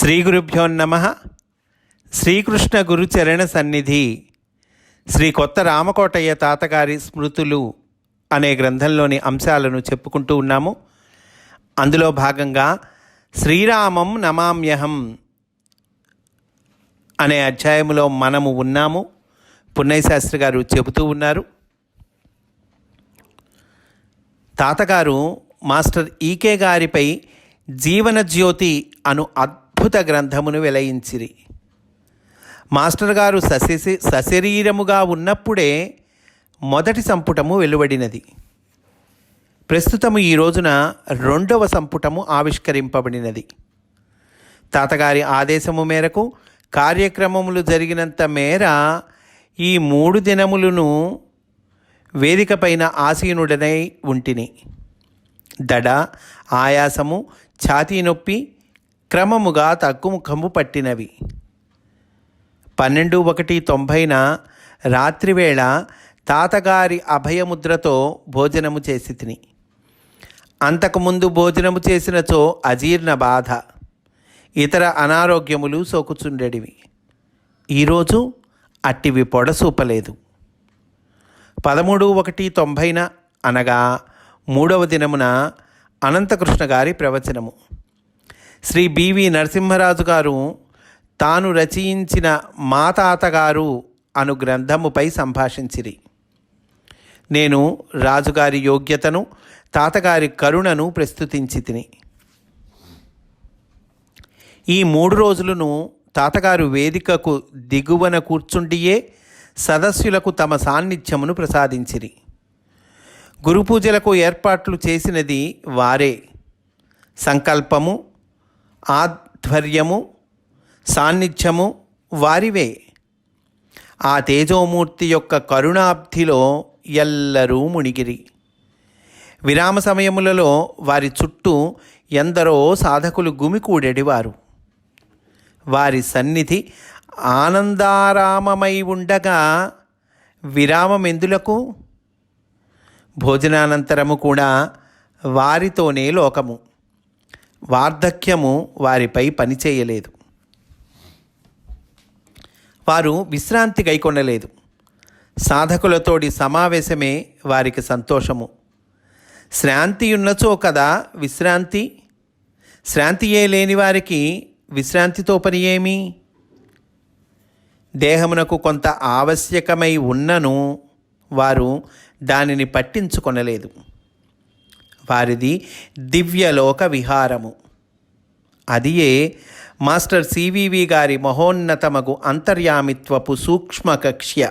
శ్రీ గురుభ్యో నమ. శ్రీకృష్ణ గురుచరణ సన్నిధి. శ్రీ కొత్త రామకోటయ్య తాతగారి స్మృతులు అనే గ్రంథంలోని అంశాలను చెప్పుకుంటూ ఉన్నాము. అందులో భాగంగా శ్రీరామం నమామ్యహం అనే అధ్యాయములో మనము ఉన్నాము. పున్నయశాస్త్రి గారు చెబుతూ ఉన్నారు. తాతగారు మాస్టర్ ఈకే గారిపై జీవన జ్యోతి అను అద్భుత అద్భుత గ్రంథమును వెలయించిరి. మాస్టర్ గారు సశి సశరీరముగా ఉన్నప్పుడే మొదటి సంపుటము వెలువడినది. ప్రస్తుతము ఈ రోజున రెండవ సంపుటము ఆవిష్కరింపబడినది. తాతగారి ఆదేశము మేరకు కార్యక్రమములు జరిగినంత మేర ఈ మూడు దినములను వేదికపైన ఆసీనుడనై ఉంటిని. దడ ఆయాసము ఛాతీ నొప్పి క్రమముగా తగ్గుముఖము పట్టినవి. పన్నెండు ఒకటి తొంభైన రాత్రివేళ తాతగారి అభయముద్రతో భోజనము చేసి తిని. అంతకుముందు భోజనము చేసినచో అజీర్ణ బాధ. ఇతర అనారోగ్యములు సోకుచుండెడివి. ఈరోజు అట్టివి పొడసూపలేదు పదమూడు ఒకటి తొంభైన అనగా మూడవ దినమున అనంతకృష్ణ గారి ప్రవచనము. శ్రీ బివి నరసింహరాజు గారు తాను రచయించిన మా తాతగారు అను గ్రంథముపై సంభాషించిరి. నేను రాజుగారి యోగ్యతను తాతగారి కరుణను ప్రస్తుతించి తిని ఈ మూడు రోజులను తాతగారు వేదికకు దిగువన కూర్చుండియే సదస్సులకు తమ సాన్నిధ్యమును ప్రసాదించిరి. గురు పూజలకు ఏర్పాట్లు చేసినది వారే. సంకల్పము ఆధ్వర్యము సాన్నిధ్యము వారివే. ఆ తేజోమూర్తి యొక్క కరుణాబ్ధిలో ఎల్లరూ మునిగిరి. విరామ సమయములలో వారి చుట్టూ ఎందరో సాధకులు గుమికూడెడివారు. వారి సన్నిధి ఆనందారామమై ఉండగా విరామమెందులకు? భోజనానంతరము కూడా వారితోనే లోకము. వార్ధక్యము వారిపై పనిచేయలేదు. వారు విశ్రాంతి గైకొనలేదు. సాధకులతోటి సమావేశమే వారికి సంతోషము. శ్రాంతి ఉన్నచో కదా విశ్రాంతి? శ్రాంతియే లేని వారికి విశ్రాంతితో పని ఏమి దేహమునకు కొంత ఆవశ్యకమై ఉన్నను వారు దానిని పట్టించుకొనలేదు. వారిది దివ్యలోక విహారము. అదియే మాస్టర్ సివివి గారి మహోన్నతమగు అంతర్యామిత్వపు సూక్ష్మ కక్ష్య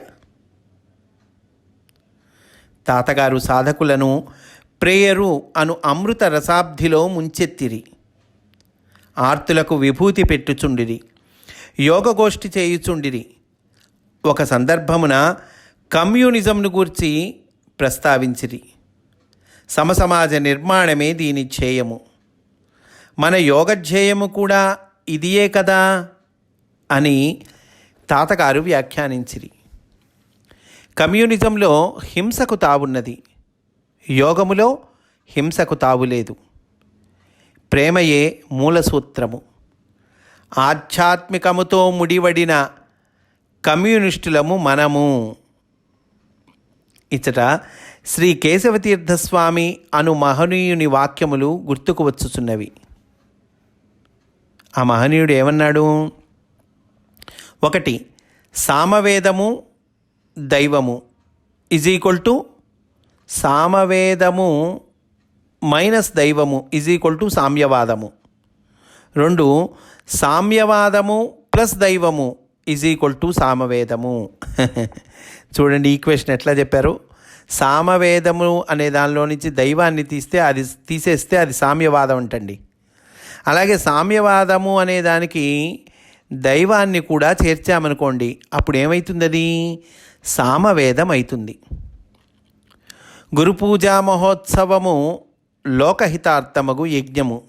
తాతగారు సాధకులను ప్రేయరు అను అమృత రసాబ్ధిలో ముంచెత్తిరి. ఆర్తులకు విభూతి పెట్టుచుండిరి. యోగగోష్ఠి చేయుచుండిరి. ఒక సందర్భమున కమ్యూనిజంను గూర్చి ప్రస్తావించిరి. సమసమాజ నిర్మాణమే దీని ధ్యేయము. మన యోగధ్యేయము కూడా ఇదియే కదా అని తాతగారు వ్యాఖ్యానించిరి. కమ్యూనిజంలో హింసకు తావున్నది. యోగములో హింసకు తావులేదు ప్రేమయే మూలసూత్రము. ఆధ్యాత్మికముతో ముడివడిన కమ్యూనిస్టులము మనము. ఇచ్చట శ్రీ కేశవతీర్థస్వామి అను మహనీయుని వాక్యములు గుర్తుకు వచ్చుచున్నవి. ఆ మహనీయుడు ఏమన్నాడు? ఒకటి సామవేదము దైవము ఈజ్ ఈక్వల్ టు సామవేదము మైనస్ దైవము ఈజ్ ఈక్వల్ టు సామ్యవాదము. రెండు సామ్యవాదము ప్లస్ దైవము ఈజ్ ఈక్వల్ టు సామవేదము. చూడండి ఈక్వేషన్ ఎట్లా చెప్పారు? సామవేదము అనే దానిలో నుంచి దైవాన్ని తీస్తే అది తీసేస్తే అది సామ్యవాదం అంటండి. అలాగే సామ్యవాదము అనే దానికి దైవాన్ని కూడా చేర్చామనుకోండి అప్పుడు ఏమవుతుంది అది సామవేదం అవుతుంది గురుపూజా మహోత్సవము లోకహితార్థమగు యజ్ఞము.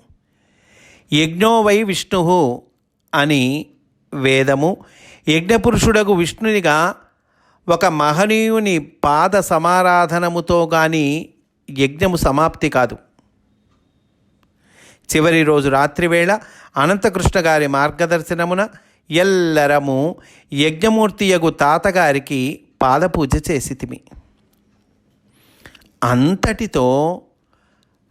యజ్ఞో వై విష్ణు అని వేదము. యజ్ఞపురుషుడగు విష్ణునిగా ఒక మహనీయుని పాద సమారాధనముతో గాని యజ్ఞము సమాప్తి కాదు. చివరి రోజు రాత్రివేళ అనంతకృష్ణ గారి మార్గదర్శనమున ఎల్లరము యజ్ఞమూర్తియగు తాతగారికి పాదపూజ చేసితిమి. అంతటితో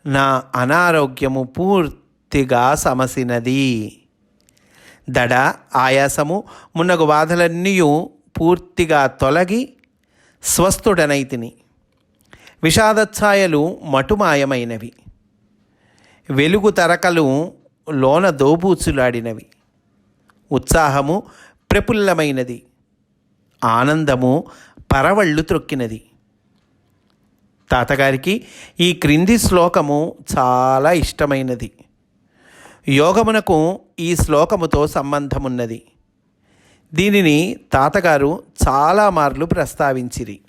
నా అనారోగ్యము పూర్తిగా సమసినది. దడ ఆయాసము మున్నగు బాధలన్నీ పూర్తిగా తొలగి స్వస్థుడనైతిని విషాదఛాయలు మటుమాయమైనవి. వెలుగు తరకలు లోన దోబూచులాడినవి. ఉత్సాహము ప్రఫుల్లమైనది. ఆనందము పరవళ్ళు త్రొక్కినది. తాతగారికి ఈ క్రింది శ్లోకము చాలా ఇష్టమైనది. యోగమునకు ఈ శ్లోకముతో సంబంధమున్నది. దీనిని తాతగారు చాలా మార్లు ప్రస్తావించిరి.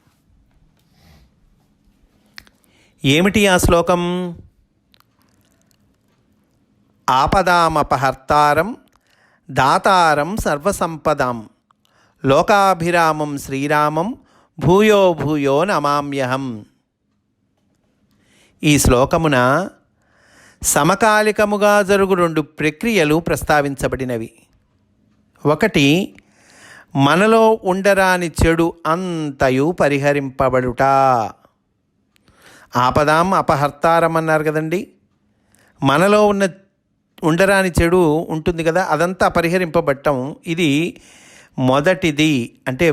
ఏమిటి ఆ శ్లోకం? ఆపదామపహర్తారం దాతారం సర్వసంపదాం లోకాభిరామం శ్రీరామం భూయో భూయో నమామ్యహం. ఈ శ్లోకమున సమకాలికముగా జరుగు రెండు ప్రక్రియలు ప్రస్తావించబడినవి. ఒకటి మనలో ఉండరాని చెడు అంతయు పరిహరింపబడుట. ఆపదాం అపహర్తారం అన్నారు కదండి. మనలో ఉన్న ఉండరాని చెడు ఉంటుంది కదా అదంతా పరిహరింపబట్టం. ఇది మొదటిది అంటే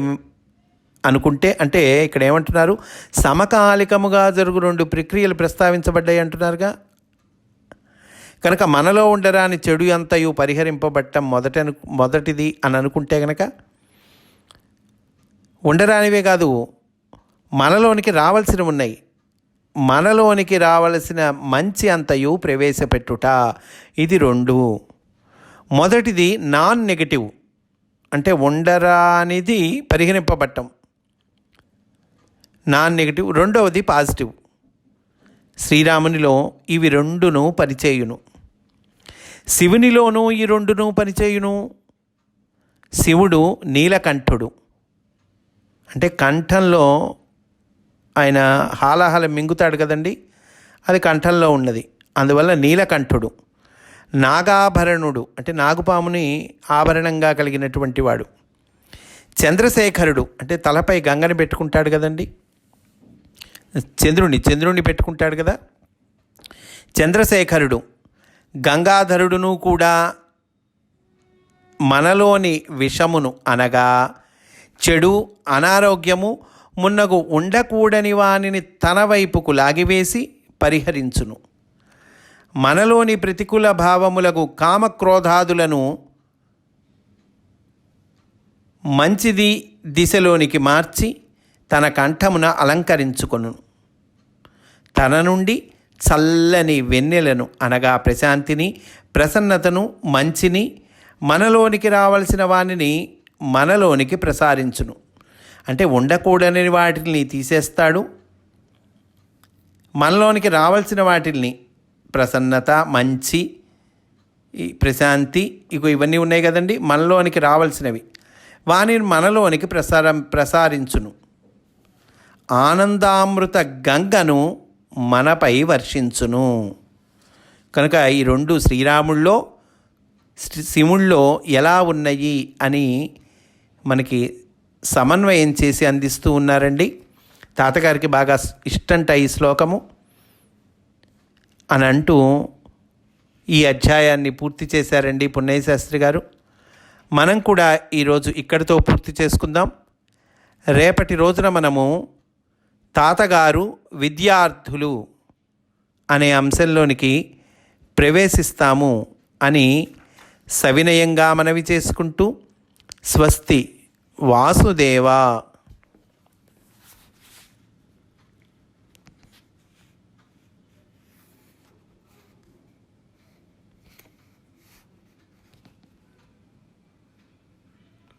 అనుకుంటే అంటే ఇక్కడ ఏమంటున్నారు? సమకాలికముగా జరుగు రెండు ప్రక్రియలు ప్రస్తావించబడ్డాయి అంటున్నారుగా. కనుక మనలో ఉండరాని చెడు అంతయు పరిహరింపబట్టం మొదట మొదటిది అని అనుకుంటే కనుక ఉండరానివే కాదు మనలోనికి రావాల్సినవి ఉన్నాయి. మనలోనికి రావలసిన మంచి అంతయు ప్రవేశపెట్టుట. ఇది రెండు. మొదటిది నాన్ నెగటివ్ అంటే ఉండరానిది పరిగణింపబట్టం. Non negative. రెండవది పాజిటివ్. శ్రీరామునిలో ఇవి రెండును పనిచేయును శివునిలోనూ ఈ రెండును పనిచేయును శివుడు నీలకంఠుడు. అంటే కంఠంలో ఆయన హాలాహలం మింగుతాడు కదండి అది కంఠంలో ఉన్నది. అందువల్ల నీలకంఠుడు నాగాభరణుడు అంటే నాగుపాముని ఆభరణంగా కలిగినటువంటి వాడు. చంద్రశేఖరుడు అంటే తలపై గంగని పెట్టుకుంటాడు కదండి. చంద్రుణ్ణి చంద్రుణ్ణి పెట్టుకుంటాడు కదా. చంద్రశేఖరుడు గంగాధరుడును కూడా మనలోని విషమును అనగా చెడు అనారోగ్యము మున్నగు ఉండకూడని వానిని తన వైపుకు లాగివేసి పరిహరించును. మనలోని ప్రతికూల భావములకు కామక్రోధాదులను మంచిది దిశలోనికి మార్చి తన కంఠమున అలంకరించుకొను. తన నుండి చల్లని వెన్నెలను అనగా ప్రశాంతిని ప్రసన్నతను మంచిని మనలోనికి రావలసిన వానిని మనలోనికి ప్రసారించును. అంటే ఉండకూడని వాటిని తీసేస్తాడు. మనలోనికి రావాల్సిన వాటిని ప్రసన్నత మంచి ప్రశాంతి ఇగో ఇవన్నీ ఉన్నాయి కదండి. మనలోనికి రావాల్సినవి. వానిని మనలోనికి ప్రసారం ప్రసారించును. ఆనందామృత గంగను మనపై వర్షించును. కనుక ఈ రెండు శ్రీరాముల్లో శివుల్లో ఎలా ఉన్నాయి అని మనకి సమన్వయం చేసి అందిస్తూ ఉన్నారండి. తాతగారికి బాగా ఇష్టంట ఈ శ్లోకము. అని అంటూ ఈ అధ్యాయాన్ని పూర్తి చేశారండి పున్నయ్య శాస్త్రి గారు. మనం కూడా ఈరోజు ఇక్కడితో పూర్తి చేసుకుందాం. రేపటి రోజున మనము తాతగారు విద్యార్థులు అనే అంశంలోనికి ప్రవేశిస్తాము అని సవినయంగా మనవి చేసుకుంటూ స్వస్తి వాసుదేవ